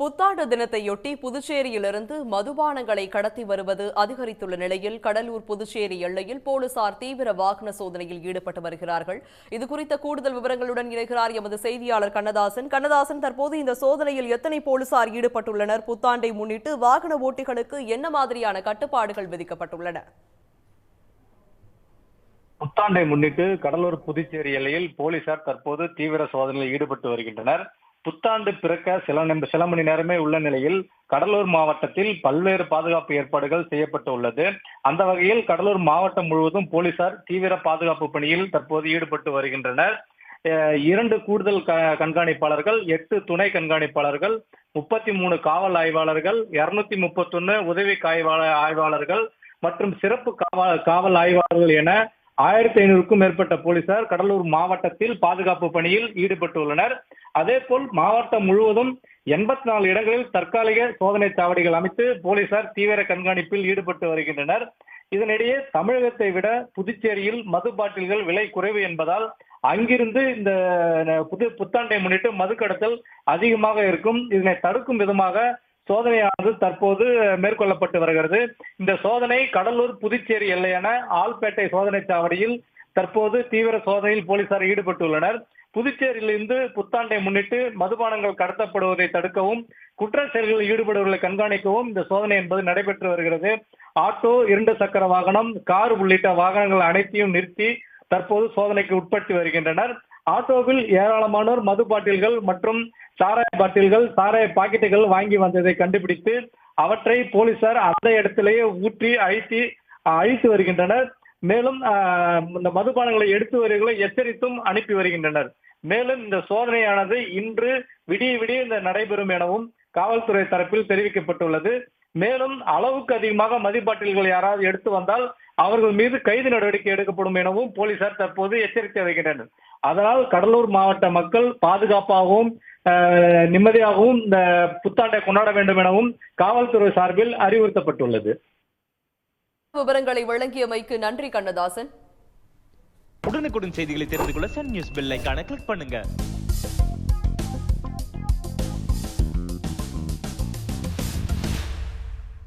புத்தாண்டு தினத்தையொட்டி புதுச்சேரியிலிருந்து மதுபானங்களை கடத்தி வருவது அதிகரித்துள்ள நிலையில் கடலூர் புதுச்சேரி எல்லையில் போலீசார் தீவிர வாகன சோதனையில் ஈடுபட்டு வருகிறார்கள். இது குறித்த கூடுதல் விவரங்களுடன் இணைகிறார் எமது செய்தியாளர் கண்ணதாசன். கண்ணதாசன் தற்போது இந்த சோதனையில் எத்தனை போலீசார் ஈடுபட்டுள்ளனர்? புத்தாண்டை முன்னிட்டு வாகன ஓட்டிகளுக்கு என்ன மாதிரியான கட்டுப்பாடுகள் விதிக்கப்பட்டுள்ளன? புத்தாண்டை முன்னிட்டு கடலூர் புதுச்சேரி எல்லையில் போலீசார் தற்போது தீவிர சோதனையில் ஈடுபட்டு வருகின்றனர். புத்தாண்டு பிறக்க சில சில மணி நேரமே உள்ள நிலையில் கடலூர் மாவட்டத்தில் பல்வேறு பாதுகாப்பு ஏற்பாடுகள் செய்யப்பட்டு உள்ளது. அந்த வகையில் கடலூர் மாவட்டம் முழுவதும் போலீசார் தீவிர பாதுகாப்பு பணியில் தற்போது ஈடுபட்டு வருகின்றனர். இரண்டு கூடுதல் க- கண்காணிப்பாளர்கள் எட்டு துணை கண்காணிப்பாளர்கள் முப்பத்தி மூணு காவல் ஆய்வாளர்கள் இருநூத்தி முப்பத்தொன்னு உதவி ஆய்வாளர்கள் மற்றும் சிறப்பு காவல் காவல் ஆய்வாளர்கள் என ஆயிரத்தி ஐநூறுக்கும் மேற்பட்ட போலீசார் கடலூர் மாவட்டத்தில் பாதுகாப்பு பணியில் ஈடுபட்டுள்ளனர். அதே போல் மாவட்டம் முழுவதும் எண்பத்தி நாலு இடங்களில் தற்காலிக சோதனை சாவடிகள் அமைத்து போலீசார் தீவிர கண்காணிப்பில் ஈடுபட்டு வருகின்றனர். இதனிடையே தமிழகத்தை விட புதுச்சேரியில் மது பாட்டில்கள் விலை குறைவு என்பதால் அங்கிருந்து இந்த புது புத்தாண்டை முன்னிட்டு மது கடத்தல் அதிகமாக இருக்கும். இதனை தடுக்கும் விதமாக சோதனையானது தற்போது மேற்கொள்ளப்பட்டு வருகிறது. இந்த சோதனை கடலூர் புதுச்சேரி எல்லையான ஆல்பேட்டை சோதனை சாவடியில் தற்போது தீவிர சோதனையில் போலீசார் ஈடுபட்டுள்ளனர். புதுச்சேரியிலிருந்து புத்தாண்டை முன்னிட்டு மதுபானங்கள் கடத்தப்படுவதை தடுக்கவும் குற்ற செயல்களில் ஈடுபடுவர்களை கண்காணிக்கவும் இந்த சோதனை என்பது நடைபெற்று வருகிறது. ஆட்டோ இரண்டு சக்கர வாகனம் கார் உள்ளிட்ட வாகனங்கள் அனைத்தையும் நிறுத்தி தற்போது சோதனைக்கு உட்பட்டு வருகின்றனர். ஆட்டோவில் ஏராளமானோர் மது பாட்டில்கள் மற்றும் சாராய பாட்டில்கள் சாராய பாக்கெட்டுகள் வாங்கி வந்ததை கண்டுபிடித்து அவற்றை போலீசார் அந்த இடத்திலேயே ஊற்றி அழித்து அழித்து வருகின்றனர். மேலும் இந்த மதுபானங்களை எடுத்து வருகளை எச்சரித்தும் அனுப்பி வருகின்றனர். மேலும் இந்த சோதனையானது இன்று விடிய விடிய இந்த நடைபெறும் எனவும் காவல்துறை தரப்பில் தெரிவிக்கப்பட்டுள்ளது. மேலும் அளவுக்கு அதிகமாக மதிப்பாட்டில்கள் யாராவது எடுத்து வந்தால் அவர்கள் மீது கைது நடவடிக்கை எடுக்கப்படும் எனவும் போலீசார் தற்போது எச்சரித்து வருகின்றனர். அதனால் கடலூர் மாவட்ட மக்கள் பாதுகாப்பாகவும் ஆஹ், நிம்மதியாகவும் இந்த புத்தாண்டை கொண்டாட வேண்டும் எனவும் காவல்துறை சார்பில் அறிவுறுத்தப்பட்டுள்ளது. விவரங்களை வழங்கியமைக்கு நன்றி கண்ணதாசன். உடனுக்குடன் செய்திகளை தெரிந்து கொள்ள சன் நியூஸ் பெல் ஐகானை கிளிக் பண்ணுங்க.